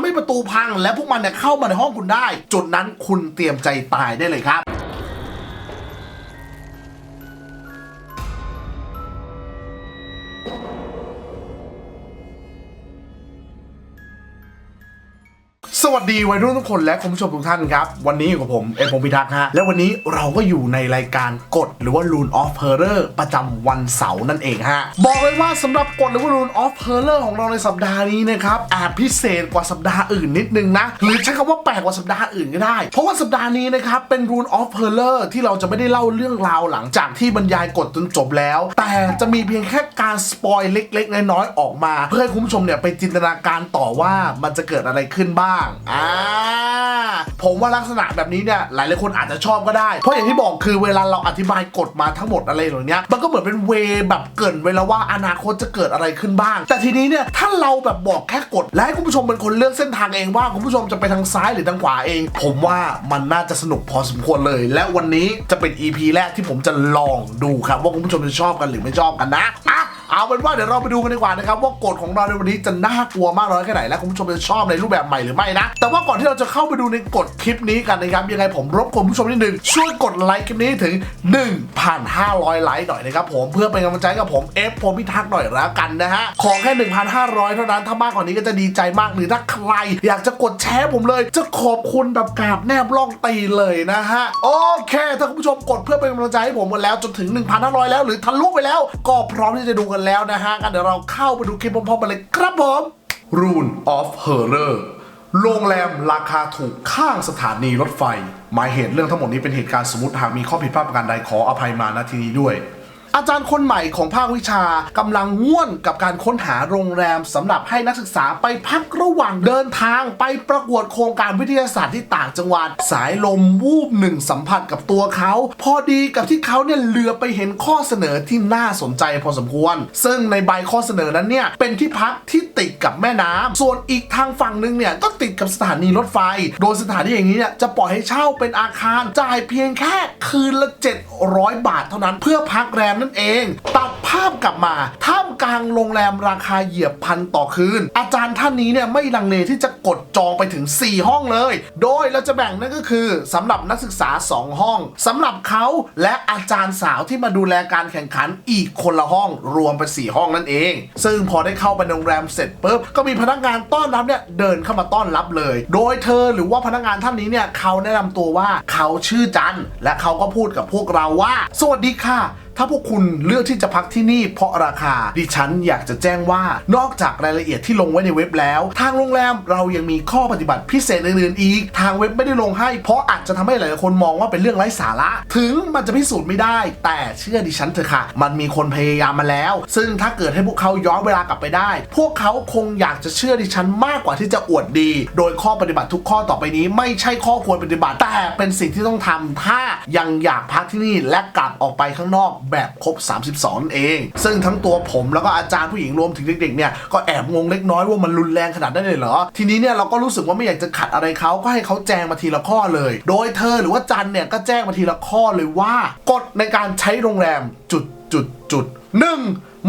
ทำให้ประตูพัง และพวกมันเนี่ยเข้ามาในห้องคุณได้ จุดนั้นคุณเตรียมใจตายได้เลยครับ ดีวัยรุ่นทุกคนและคุณผู้ชมทุกท่านครับ วันนี้อยู่กับผมเอพงพิทักษ์ฮะและวันนี้เราก็อยู่ในรายการกฎหรือว่า Rule of Horror ประจำวันเสาร์นั่นเองฮะ บอกเลยว่าสำหรับกฎหรือว่า Rule of Horror ของเราในสัปดาห์นี้นะครับแอบพิเศษกว่าสัปดาห์อื่นนิดนึงนะ หรือใช้คำว่าแปลกกว่าสัปดาห์อื่นก็ได้ เพราะว่าสัปดาห์นี้นะครับเป็น Rule of Horror ที่เราจะไม่ได้เล่าเรื่องราวหลังจากที่บรรยายกฎจนจบแล้ว แต่จะมีเพียงแค่การสปอยเล็กๆน้อยๆออกมา เพื่อให้คุณผู้ชมเนี่ยไปจินตนาการต่อว่ามันจะเกิดอะไรขึ้นบ้างอ่าผมว่าลักษณะแบบนี้เนี่ยหลายหลายคนอาจจะชอบก็ได้ เพราะอย่างที่บอกคือเวลาเราอธิบายกฎมาทั้งหมดอะไรเหล่านี้มันก็เหมือนเป็นเวแบบเกินไว้แล้วว่าอนาคตจะเกิดอะไรขึ้นบ้าง แต่ทีนี้เนี่ยถ้าเราแบบบอกแค่กฎและให้คุณผู้ชมเป็นคนเลือกเส้นทางเองว่าคุณผู้ชมจะไปทางซ้ายหรือทางขวาเอง ผมว่ามันน่าจะสนุกพอสมควรเลย และวันนี้จะเป็น EP แรกที่ผมจะลองดูครับ ว่าคุณผู้ชมจะชอบกันหรือไม่ชอบกันนะอะ เอาเป็นว่าเดี๋ยวเราไปดูกันดีกว่านะครับว่ากฎของเราในวันนี้จะน่ากลัวมากน้อยแค่ไหนและคุณผู้ชมจะชอบในรูปแบบใหม่หรือไม่นะ แต่ว่าก่อนที่เราจะเข้าไปดูในกฎคลิปนี้กันนะครับยังไงผมรบกวนผู้ชมนิดนึงช่วยกดไลค์คลิปนี้ถึง 1,500 ไลค์หน่อยนะครับผมเพื่อเป็นกำลังใจกับผมเอฟผมพิทักษ์หน่อยแล้วกันนะฮะขอแค่ 1,500 เท่านั้นถ้ามากกว่านี้ก็จะดีใจมากหรือถ้าใคร อยากจะกดแชร์ผมเลย จะขอบคุณแบบกราบแนบล่องตีเลยนะฮะโอเคถ้าคุณผู้ชมกดเพื่อเป็นกำลังใจให้ผมหมดแล้วจนถึง 1,500 แล้ว หรือทะลุไปแล้ว ก็พร้อมที่จะดูกันแล้วนะฮะกันเดี๋ยวเราเข้าไปดูคลิปพร้อมๆกันเลยครับผม Rune of Horror โรงแรมราคาถูกข้างสถานีรถไฟ หมายเหตุเรื่องทั้งหมดนี้เป็นเหตุการณ์สมมติหากมีข้อผิดพลาดประการใดขออภัยมาณที่นี้ด้วย อาจารย์คนใหม่ของภาควิชากำลังง่วนกับการค้นหาโรงแรมสำหรับให้นักศึกษาไปพักระหว่างเดินทางไปประกวดโครงการวิทยาศาสตร์ที่ต่างจังหวัด สายลมวูบหนึ่งสัมผัสกับตัวเขา พอดีกับที่เขาเนี่ยเหลือไปเห็นข้อเสนอที่น่าสนใจพอสมควร ซึ่งในใบข้อเสนอนั้นเนี่ยเป็นที่พักที่ติดกับแม่น้ำส่วนอีกทางฝั่งหนึงเนี่ยก็ติดกับสถานีรถไฟ โดยสถานีอย่างนี้เนี่ยจะปล่อยให้เช่าเป็นอาคารจ่ายเพียงแค่คืนละ 700 บาทเท่านั้นเพื่อพักแรมนั่นเอง ตัดภาพกลับมาท่ามกลางโรงแรมราคาเหยียบพันต่อคืน อาจารย์ท่านนี้เนี่ยไม่ลังเลที่จะกดจองไปถึง 4 ห้องเลย โดยเราจะแบ่งนั่นก็คือสำหรับนักศึกษา 2 ห้องสำหรับเขาและอาจารย์สาวที่มาดูแลการแข่งขันอีกคนละห้องรวมเป็น4ห้องนั่นเอง ซึ่งพอได้เข้าไปโรงแรมเสร็จปุ๊บก็มีพนักงานต้อนรับเนี่ยเดินเข้ามาต้อนรับเลย โดยเธอหรือว่าพนักงานท่านนี้เนี่ยเขาแนะนำตัวว่าเขาชื่อจันและเขาก็พูดกับพวกเราว่า สวัสดีค่ะ ถ้าพวกคุณเลือกที่จะพักที่นี่เพราะราคาดิฉันอยากจะแจ้งว่านอกจากรายละเอียดที่ลงไว้ในเว็บแล้ว ทางโรงแรมเรายังมีข้อปฏิบัติพิเศษอื่นๆอีก ทางเว็บไม่ได้ลงให้ เพราะอาจจะทำให้หลายๆคนมองว่าเป็นเรื่องไร้สาระ ถึงมันจะพิสูจน์ไม่ได้ แต่เชื่อดิฉันเถอะค่ะ มันมีคนพยายามมาแล้ว ซึ่งถ้าเกิดให้พวกเขาย้อนเวลากลับไปได้ พวกเขาคงอยากจะเชื่อดิฉันมากกว่าที่จะอวดดี โดยข้อปฏิบัติทุกข้อต่อไปนี้ ไม่ใช่ข้อควรปฏิบัติ แต่เป็นสิ่งที่ต้องทำถ้ายังอยากพักที่นี่และกลับออกไปข้างนอกแบบครบ 32นั่นเอง ซึ่งทั้งตัวผมแล้วก็อาจารย์ผู้หญิงรวมถึงเด็กๆเนี่ยก็แอบงงเล็กน้อยว่ามันรุนแรงขนาดนั้นเลยเหรอ ทีนี้เนี่ยเราก็รู้สึกว่าไม่อยากจะขัดอะไรเขาก็ให้เขาแจ้งมาทีละข้อเลย โดยเธอหรือว่าจันเนี่ยก็แจ้งมาทีละข้อเลยว่ากฎในการใช้โรงแรมจุดจุดจุดหนึ่ง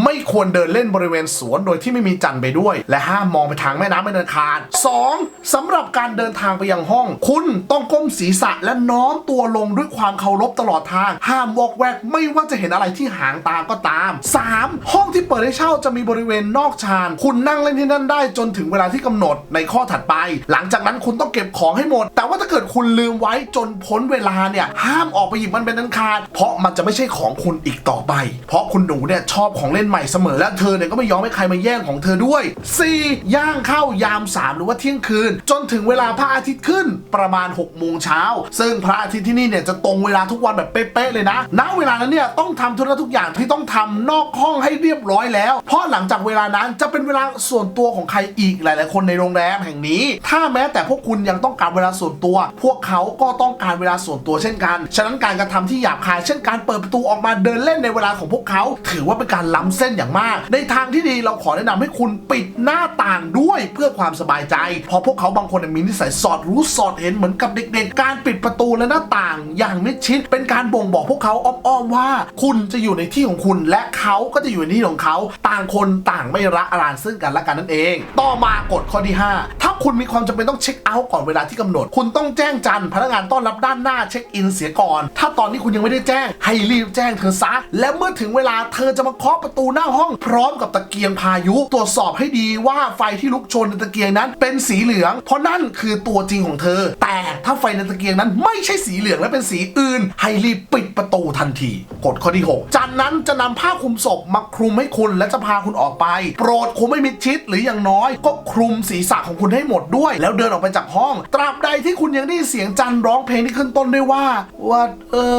ไม่ควรเดินเล่นบริเวณสวนโดยที่ไม่มีจันไปด้วย และห้ามมองไปทางแม่น้ำเป็นอันขาด 2. สำหรับการเดินทางไปยังห้อง คุณต้องก้มศีรษะและน้อมตัวลงด้วยความเคารพตลอดทาง ห้ามวอกแวกไม่ว่าจะเห็นอะไรที่หางตาก็ตาม 3. ห้องที่เปิดให้เช่าจะมีบริเวณนอกชาน คุณนั่งเล่นที่นั่นได้จนถึงเวลาที่กำหนดในข้อถัดไป หลังจากนั้นคุณต้องเก็บของให้หมด แต่ว่าถ้าเกิดคุณลืมไว้จนพ้นเวลาเนี่ย ห้ามออกไปหยิบมันเป็นอันขาด เพราะมันจะไม่ใช่ของคุณอีกต่อไป เพราะคุณหนูเนี่ยชอบของเล่นใหม่เสมอและเธอเนี่ยก็ไม่ยอมให้ใครมาแย่งของเธอด้วย 4. ย่างเข้ายาม 3 หรือว่าเที่ยงคืน จนถึงเวลาพระอาทิตย์ขึ้นประมาณ6โมงเช้าซึ่งพระอาทิตย์ที่นี่เนี่ยจะตรงเวลาทุกวันแบบเป๊ะๆเลยนะณเวลานั้นเนี่ยต้องทำธุระทุกอย่างที่ต้องทำนอกห้องให้เรียบร้อยแล้ว เพราะหลังจากเวลานั้นจะเป็นเวลาส่วนตัวของใครอีกหลาย ๆ คนในโรงแรมแห่งนี้ ถ้าแม้แต่พวกคุณยังต้องการเวลาส่วนตัว พวกเขาก็ต้องการเวลาส่วนตัวเช่นกัน ฉะนั้นการกระทำที่หยาบคายเช่นการเปิดประตูออกมาเดินเล่นในเวลาของพวกเขา ถือว่าเป็นการล้ำเส้นอย่างมาก ในทางที่ดีเราขอแนะนำให้คุณปิดหน้าต่างด้วยเพื่อความสบายใจ เพราะพวกเขาบางคนมีนิสัยสอดรู้สอดเห็นเหมือนกับเด็กๆ การปิดประตูและหน้าต่างอย่างมิดชิด เป็นการบ่งบอกพวกเขาอ้อมๆว่า คุณจะอยู่ในที่ของคุณ และเขาก็จะอยู่ในที่ของเขา ต่างคนต่างไม่ระอารานซึ่งกันและกันนั่นเอง ต่อมากฎข้อที่ 5 ถ้าคุณมีความจำเป็นต้องเช็คเอาท์ก่อนเวลาที่กำหนด คุณต้องแจ้งจันพนักงานต้อนรับด้านหน้าเช็คอินเสียก่อน ถ้าตอนนี้คุณยังไม่ได้แจ้ง ให้รีบแจ้งเธอซะและเมื่อถึงเวลาเธอจะมาเคาะประตููหน้าห้องพร้อมกับตะเกียงพายุ ตรวจสอบให้ดีว่าไฟที่ลุกโชนในตะเกียงนั้น เป็นสีเหลือง เพราะนั่นคือตัวจริงของเธอ แต่ถ้าไฟในตะเกียงนั้นไม่ใช่สีเหลืองและเป็นสีอื่น ให้รีบปิดประตูทันที กฎข้อที่ 6 จากนั้นจะนำผ้าคลุมศพมาคลุมให้คุณและจะพาคุณออกไป โปรดคุมไม่มิดชิด หรืออย่างน้อย ก็คลุมศีรษะของคุณให้หมดด้วย แล้วเดินออกไปจากห้อง ตราบใดที่คุณยังได้ยินเสียงจันร้องเพลงที่ขึ้นต้นด้วยว่าวัดเอ้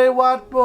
ยวัดโบ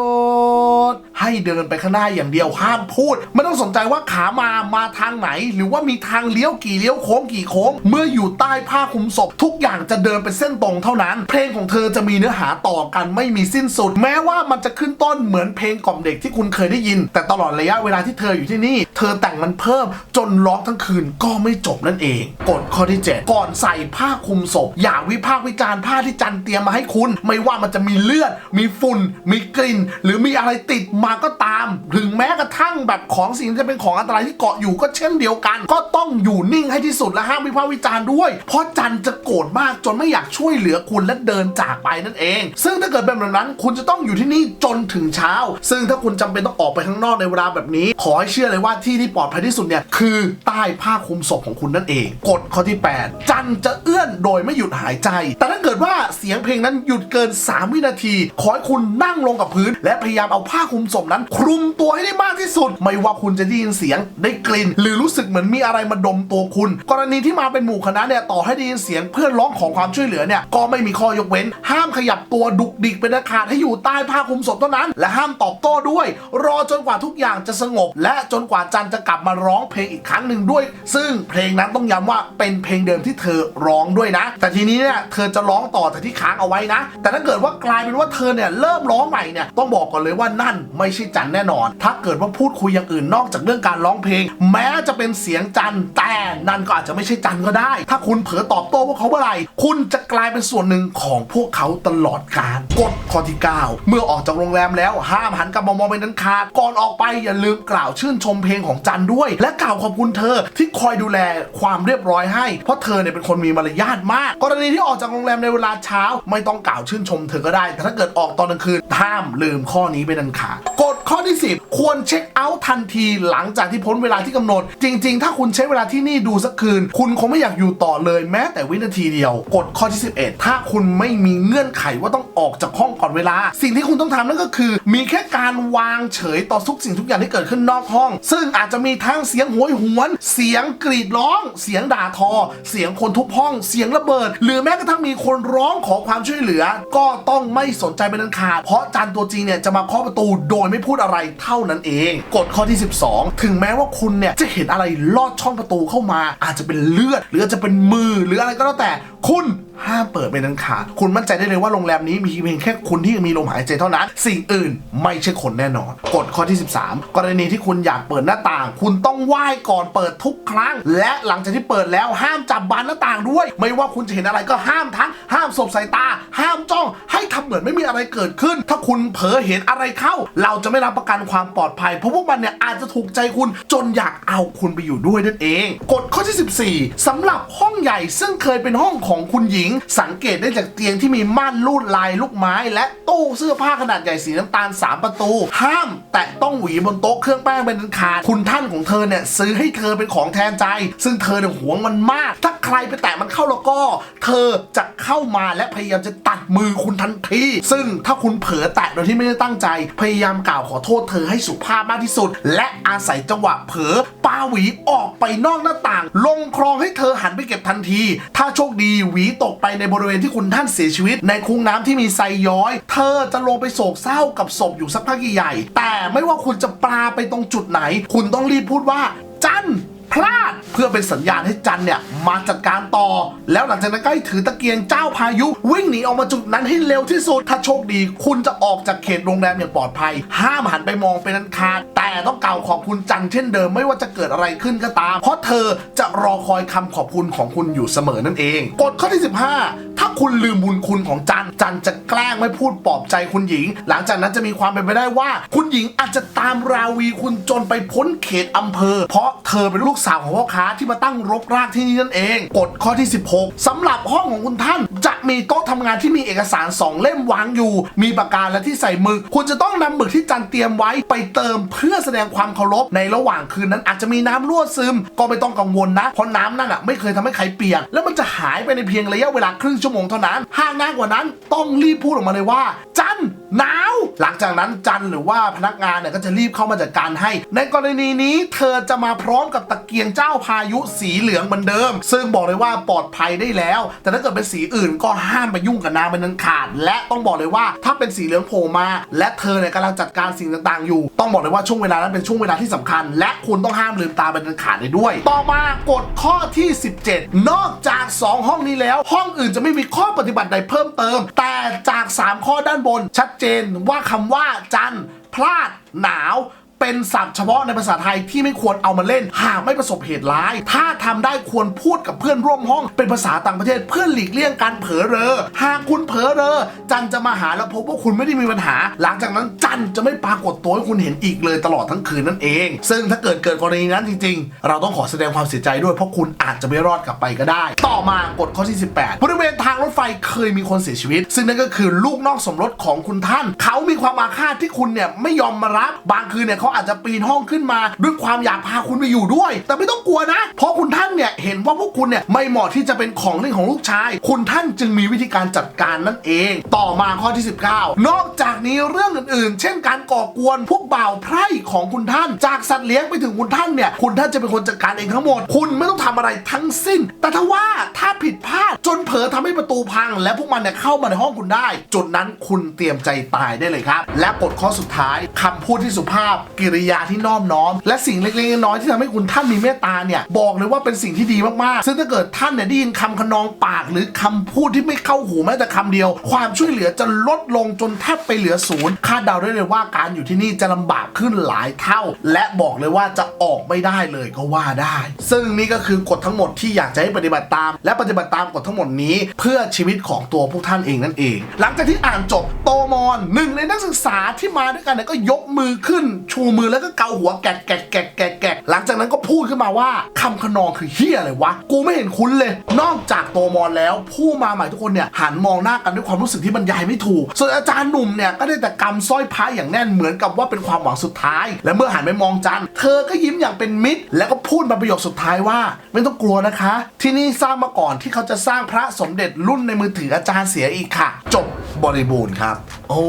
ส ให้เดินไปข้างหน้าอย่างเดียวห้ามพูด ไม่ต้องสนใจว่าขามามาทางไหน หรือว่ามีทางเลี้ยวกี่เลี้ยวโค้งกี่โค้ง เมื่ออยู่ใต้ผ้าคลุมศพ ทุกอย่างจะเดินเป็นเส้นตรงเท่านั้น เพลงของเธอจะมีเนื้อหาต่อกันไม่มีสิ้นสุด แม้ว่ามันจะขึ้นต้นเหมือนเพลงกล่อมเด็กที่คุณเคยได้ยิน แต่ตลอดระยะเวลาที่เธออยู่ที่นี่ เธอแต่งมันเพิ่มจนร้องทั้งคืนก็ไม่จบนั่นเองกฎข้อที่ 7 ก่อนใส่ผ้าคลุมศพ อย่าวิพากษ์วิจารณ์ผ้าที่จันเตรียมมาให้คุณ ไม่ว่ามันจะมีเลือด มีฝุ่น มีกลิ่น หรือมีอะไรติดมาก็ตาม ถึงแม้กระทั่งแบบของสิ่งที่จะเป็นของอันตรายที่เกาะอยู่ก็เช่นเดียวกัน ก็ต้องอยู่นิ่งให้ที่สุดและห้ามวิพากษ์วิจารณ์ด้วย เพราะจันจะโกรธมากจนไม่อยากช่วยเหลือคุณและเดินจากไปนั่นเอง ซึ่งถ้าเกิดเป็นแบบนั้น คุณจะต้องอยู่ที่นี่จนถึงเช้า ซึ่งถ้าคุณจำเป็นต้องออกไปข้างนอกในเวลาแบบนี้ ขอให้เชื่อเลยว่าที่ที่ปลอดภัยที่สุดเนี่ยคือใต้ผ้าคลุมศพของคุณนั่นเอง กฎข้อที่ 8 จันจะเอื้อนโดยไม่หยุดหายใจ แต่ถ้าเกิดว่าเสียงเพลงนั้นหยุดเกิน 3 วินาที ขอให้คุณนั่งลงกับพื้น และพยายามเอาผ้าคลุมศพนั้น คลุมตัวให้ได้มากที่สุด ไม่ว่าคุณจะได้ยินเสียงได้กลิ่น หรือรู้สึกเหมือนมีอะไรมาดมตัวคุณ กรณีที่มาเป็นหมู่คณะเนี่ยต่อให้ได้ยินเสียงเพื่อนร้องขอความช่วยเหลือเนี่ยก็ไม่มีข้อยกเว้น ห้ามขยับตัวดุกดิกเป็นอันขาดให้อยู่ใต้ผ้าคลุมศพเท่านั้น และห้ามตอบโต้ด้วย รอจนกว่าทุกอย่างจะสงบ และจนกว่าจันจะกลับมาร้องเพลงอีกครั้งหนึ่งด้วย ซึ่งเพลงนั้นต้องย้ำว่าเป็นเพลงเดิมที่เธอร้องด้วยนะ แต่ทีนี้เนี่ยเธอจะร้องต่อจากที่ค้างเอาไว้นะ แต่ถ้าเกิดว่ากลายเป็นว่าเธอเนี่ยเริ่มร้องใหม่เนี่ยต้องบอกก่อนเลยว่านั่นไม่ใช่จันแน่นอน ถ้าเกิดว่าพูดคุยอย่างอื่นนอกจากเรื่องการร้องเพลง แม้จะเป็นเสียงจันแต่นั่นก็อาจจะไม่ใช่จันก็ได้ ถ้าคุณเผลอตอบโต้พวกเขาเมื่อไหร่คุณจะกลายเป็นส่วนหนึ่งของพวกเขาตลอดกาลกฎข้อที่ 9 เมื่อออกจากโรงแรมแล้วห้ามหันกลับมามองเป็นนั้นขาดก่อนออกไปอย่าลืมกล่าวชื่นชมเพลงของจันด้วย และกล่าวขอบคุณเธอที่คอยดูแลความเรียบร้อยให้ เพราะเธอเนี่ยเป็นคนมีมารยาทมาก กรณีที่ออกจากโรงแรมในเวลาเช้า ไม่ต้องกล่าวชื่นชมเธอก็ได้ แต่ถ้าเกิดออกตอนกลางคืนห้ามลืมข้อนี้เป็นอันขาดก ข้อที่ 10 ควรเช็คเอาท์ทันทีหลังจากที่พ้นเวลาที่กำหนด จริง ๆ ถ้าคุณใช้เวลาที่นี่ดูสักคืน คุณคงไม่อยากอยู่ต่อเลยแม้แต่วินาทีเดียวกฎข้อที่ 11 ถ้าคุณไม่มีเงื่อนไขว่าต้องออกจากห้องก่อนเวลา สิ่งที่คุณต้องทำนั่นก็คือ มีแค่การวางเฉยต่อทุกสิ่งทุกอย่างที่เกิดขึ้นนอกห้อง ซึ่งอาจจะมีทั้งเสียงโหวยหวน เสียงกรีดร้อง เสียงด่าทอ เสียงคนทุบห้อง เสียงระเบิด หรือแม้กระทั่งมีคนร้องขอความช่วยเหลือ ก็ต้องไม่สนใจเป็นอันขาดเพราะจานตัวจริงเนี่ยจะมาเคาะประตูโดยไม่พูดูดอะไรเท่านั้นเองกฎข้อที่ 12 ถึงแม้ว่าคุณเนี่ยจะเห็นอะไรลอดช่องประตูเข้ามา อาจจะเป็นเลือด หรืออาจจะเป็นมือหรืออะไรก็แล้วแต่คุณห้ามเปิดเป็นอันขาดคุณมั่นใจได้เลยว่าโรงแรมนี้มีเพียงแค่คุณที่มีลมหายใจเท่านั้น สิ่งอื่นไม่ใช่คนแน่นอน กฎข้อที่ 13 กรณีที่คุณอยากเปิดหน้าต่าง คุณต้องไหว้ก่อนเปิดทุกครั้ง และหลังจากที่เปิดแล้วห้ามจับบานหน้าต่างด้วย ไม่ว่าคุณจะเห็นอะไรก็ห้ามทั้ง ห้ามสบสายตา ห้ามจ้อง ให้ทำเหมือนไม่มีอะไรเกิดขึ้น ถ้าคุณเผลอเห็นอะไรเข้า เราจะไม่รับประกันความปลอดภัย เพราะพวกมันเนี่ยอาจจะถูกใจคุณจนอยากเอาคุณไปอยู่ด้วยนั่นเอง กฎข้อที่ 14สำหรับห้องใหญ่ซึ่งเคยเป็นห้องของคุณหญิง สังเกตได้จากเตียงที่มีม่านลูดลายลูกไม้ และตู้เสื้อผ้าขนาดใหญ่สีน้ำตาล 3 ประตู ห้ามแตะต้องหวีบนโต๊ะเครื่องแป้งเป็นอันขาดคุณท่านของเธอเนี่ยซื้อให้เธอเป็นของแทนใจ ซึ่งเธอเนี่ยหวงมันมาก ถ้าใครไปแตะมันเข้าแล้วก็ เธอจะเข้ามาและพยายามจะตัดมือคุณทันทีซึ่งถ้าคุณเผลอแตะโดยที่ไม่ได้ตั้งใจ พยายามกล่าวขออโทษเธอให้สุภาพมากที่สุด และอาศัยจังหวะเผลอปาหวีออกไปนอกหน้าต่าง ลงคลองให้เธอหันไปเก็บทันที ถ้าโชคดีหวีตกไปในบริเวณที่คุณท่านเสียชีวิต ในคุ้งน้ำที่มีไซย้อย เธอจะลงไปโศกเศร้ากับศพอยู่สักพักใหญ่ แต่ไม่ว่าคุณจะปลาไปตรงจุดไหน คุณต้องรีบพูดว่าจัน พลาด เพื่อเป็นสัญญาณให้จันเนี่ยมาจัดการต่อ แล้วหลังจากนั้นก็ให้ถือตะเกียงเจ้าพายุ วิ่งหนีออกมาจุดนั้นให้เร็วที่สุด ถ้าโชคดี คุณจะออกจากเขตโรงแรมอย่างปลอดภัย ห้ามหันไปมองเป็นอันขาดแต่ต้องกล่าวขอบคุณจันเช่นเดิมไม่ว่าจะเกิดอะไรขึ้นก็ตาม เพราะเธอจะรอคอยคำขอบคุณของคุณอยู่เสมอนั่นเองกฎข้อที่ 15 ถ้าคุณลืมบุญคุณของจันจันจะแกล้งไม่พูดปลอบใจคุณหญิง หลังจากนั้นจะมีความเป็นไปได้ว่า คุณหญิงอาจจะตามราวีคุณจนไปพ้นเขตอำเภอ เพราะเธอเป็นลูกสาวของพ่อค้าที่มาตั้งรกรากที่นี่นั่นเองกฎข้อที่ 16สำหรับห้องของคุณท่าน จะมีโต๊ะทำงานที่มีเอกสาร 2 เล่มวางอยู่ มีปากกาและที่ใส่หมึกคุณจะต้องนำหมึกที่จันเตรียมไว้ไปเติมเพื่อแสดงความเคารพในระหว่างคืนนั้นอาจจะมีน้ำรั่วซึม ก็ไม่ต้องกังวลนะ เพราะน้ำนั่นอะไม่เคยทำให้ใครเปียกแล้วมันจะหายไปในเพียงระยะเวลาครึ่งชั่วโมงเท่านั้นหากนานกว่านั้นต้องรีบพูดออกมาเลยว่า จัน หนาว หลังจากนั้นจันหรือว่าพนักงานเนี่ยก็จะรีบเข้ามาจัดการให้ ในกรณีนี้เธอจะมาพร้อมกับตะเกียงเจ้าพายุสีเหลืองเหมือนเดิม ซึ่งบอกเลยว่าปลอดภัยได้แล้ว แต่ถ้าเกิดเป็นสีอื่นก็ห้ามไปยุ่งกับนางเป็นนันขาด และต้องบอกเลยว่าถ้าเป็นสีเหลืองโผล่มา และเธอเนี่ยกำลังจัดการสิ่งต่างๆอยู่ ต้องบอกเลยว่าช่วงเวลานั้นเป็นช่วงเวลาที่สำคัญ และคุณต้องห้ามลืมตาเป็นนันขาดเลยด้วย ต่อมากฎข้อที่ 17 นอกจาก 2 ห้องนี้แล้ว ห้องอื่นจะไม่มีข้อปฏิบัติใดเพิ่มเติม แต่จาก 3 ข้อด้านบนชัดเจนว่าคำว่าจันทร์พลาดหนาว เป็นศัพท์เฉพาะในภาษาไทยที่ไม่ควรเอามาเล่น หากไม่ประสบเหตุร้าย ถ้าทำได้ควรพูดกับเพื่อนร่วมห้อง เป็นภาษาต่างประเทศเพื่อหลีกเลี่ยงการเผลอเรอ หากคุณเผลอเรอ จันจะมาหาแล้วพบว่าคุณไม่ได้มีปัญหา หลังจากนั้นจันจะไม่ปรากฏตัวให้คุณเห็นอีกเลยตลอดทั้งคืนนั่นเอง ซึ่งถ้าเกิดเกิดกรณีนั้นจริง ๆ เราต้องขอแสดงความเสียใจด้วยเพราะคุณอาจจะไม่รอดกลับไปก็ได้ ต่อมากฎข้อที่ 18 บริเวณทางรถไฟเคยมีคนเสียชีวิต ซึ่งนั่นก็คือลูกนอกสมรสของคุณท่าน เขามีความอาฆาตที่คุณเนี่ยไม่ยอมมารับบางคืนเนี่ยเขาอาจจะปีนห้องขึ้นมา ด้วยความอยากพาคุณไปอยู่ด้วย แต่ไม่ต้องกลัวนะ เพราะคุณท่านเนี่ยเห็นว่าพวกคุณเนี่ยไม่เหมาะที่จะเป็นของเล่นของลูกชาย คุณท่านจึงมีวิธีการจัดการนั่นเอง ต่อมาข้อที่ 19 นอกจากนี้เรื่องอื่นๆ เช่นการก่อกวนพวกบ่าวไพร่ของคุณท่าน จากสัตว์เลี้ยงไปถึงคุณท่านเนี่ยคุณท่านจะเป็นคนจัดการเองทั้งหมด คุณไม่ต้องทำอะไรทั้งสิ้น แต่ถ้าว่าถ้าผิดพลาดจนเผลอทำให้ประตูพัง และพวกมันเนี่ยเข้ามาในห้องคุณได้ จุดนั้นคุณเตรียมใจตายได้เลยครับ และกฎข้อสุดท้ายคำพูดที่สุภาพกิริยาที่นอบน้อม และสิ่งเล็กๆน้อยๆที่ทำให้คุณท่านมีเมตตาเนี่ยบอกเลยว่าเป็นสิ่งที่ดีมากๆ ซึ่งถ้าเกิดท่านเนี่ยได้ยินคำขนองปาก หรือคำพูดที่ไม่เข้าหูแม้แต่คำเดียว ความช่วยเหลือจะลดลงจนแทบไปเหลือศูนย์คาดเดาได้เลยว่าการอยู่ที่นี่จะลำบากขึ้นหลายเท่า และบอกเลยว่าจะออกไม่ได้เลยก็ว่าได้ ซึ่งนี่ก็คือกฎทั้งหมดที่อยากจะให้ปฏิบัติตาม และปฏิบัติตามกฎทั้งหมดนี้ เพื่อชีวิตของตัวพวกท่านเองนั่นเอง หลังจากที่อ่านจบโตมอนหนึ่งในนักศึกษาที่มาด้วยกันเนี่ยก็ยกมือขึ้นชูมือแล้วก็เกาหัวแกะแกะแกะแกะแกะหลังจากนั้นก็พูดขึ้นมาว่าคำขนองคือเฮียอะไรวะ กูไม่เห็นคุ้นเลย นอกจากโตมอนแล้ว ผู้มาใหม่ทุกคนเนี่ยหันมองหน้ากันด้วยความรู้สึกที่บรรยายไม่ถูก ส่วนอาจารย์หนุ่มเนี่ยก็ได้แต่กำสร้อยพระอย่างแน่นเหมือนกับว่าเป็นความหวังสุดท้าย และเมื่อหันไปมองจันเธอก็ยิ้มอย่างเป็นมิตร แล้วก็พูดมาประโยคสุดท้ายว่า ไม่ต้องกลัวนะคะ ที่นี่สร้างมาก่อนที่เขาจะสร้างพระสมเด็จรุ่นในมือถืออาจารย์เสียอีกค่ะ จบบริบูรณ์ครับ โอ้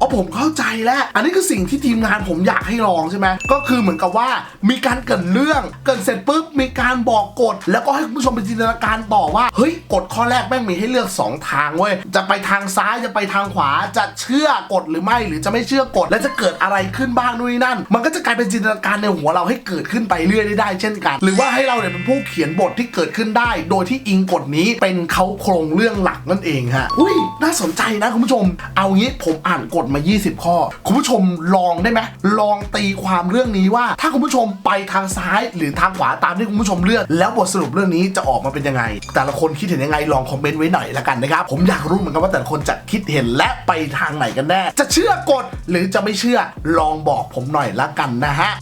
อ๋อผมเข้าใจแล้วอันนี้คือสิ่งที่ทีมงานผมอยากให้ลองใช่ไหมก็คือเหมือนกับว่ามีการเกรินเรื่องเกรินเสร็จปุ๊บมีการบอกกฎแล้วก็ให้คุณผู้ชมไปจินตนาการต่อว่าเฮ้ยกฎข้อแรกแม่งมีให้เลือก 2 ทางเว้ยจะไปทางซ้ายจะไปทางขวาจะเชื่อกฎหรือไม่หรือจะไม่เชื่อกฎและจะเกิดอะไรขึ้นบ้างนู่นนี่นั่น มันก็จะกลายเป็นจินตนาการในหัวเราให้เกิดขึ้นไปเรื่อยได้เช่นกัน หรือว่าให้เราเนี่ยเป็นผู้เขียนบทที่เกิดขึ้นได้ โดยที่อิงกฎนี้เป็นเขาโครงเรื่องหลักนั่นเองฮะอุ้ยน่าสนใจนะคุณผู้ชม เอางี้ผมอ่านกฎมา 20 ข้อ คุณผู้ชมลองได้ไหมลองตีความเรื่องนี้ว่า ถ้าคุณผู้ชมไปทางซ้าย หรือทางขวาตามที่คุณผู้ชมเลือก แล้วบทสรุปเรื่องนี้จะออกมาเป็นยังไง แต่ละคนคิดเห็นยังไงลองคอมเมนต์ไว้หน่อยละกันนะครับผมอยากรู้เหมือนกันว่าแต่ละคนจะคิดเห็นและไปทางไหนกันแน่จะเชื่อกฎหรือจะไม่เชื่อลองบอกผมหน่อยละกันนะฮะ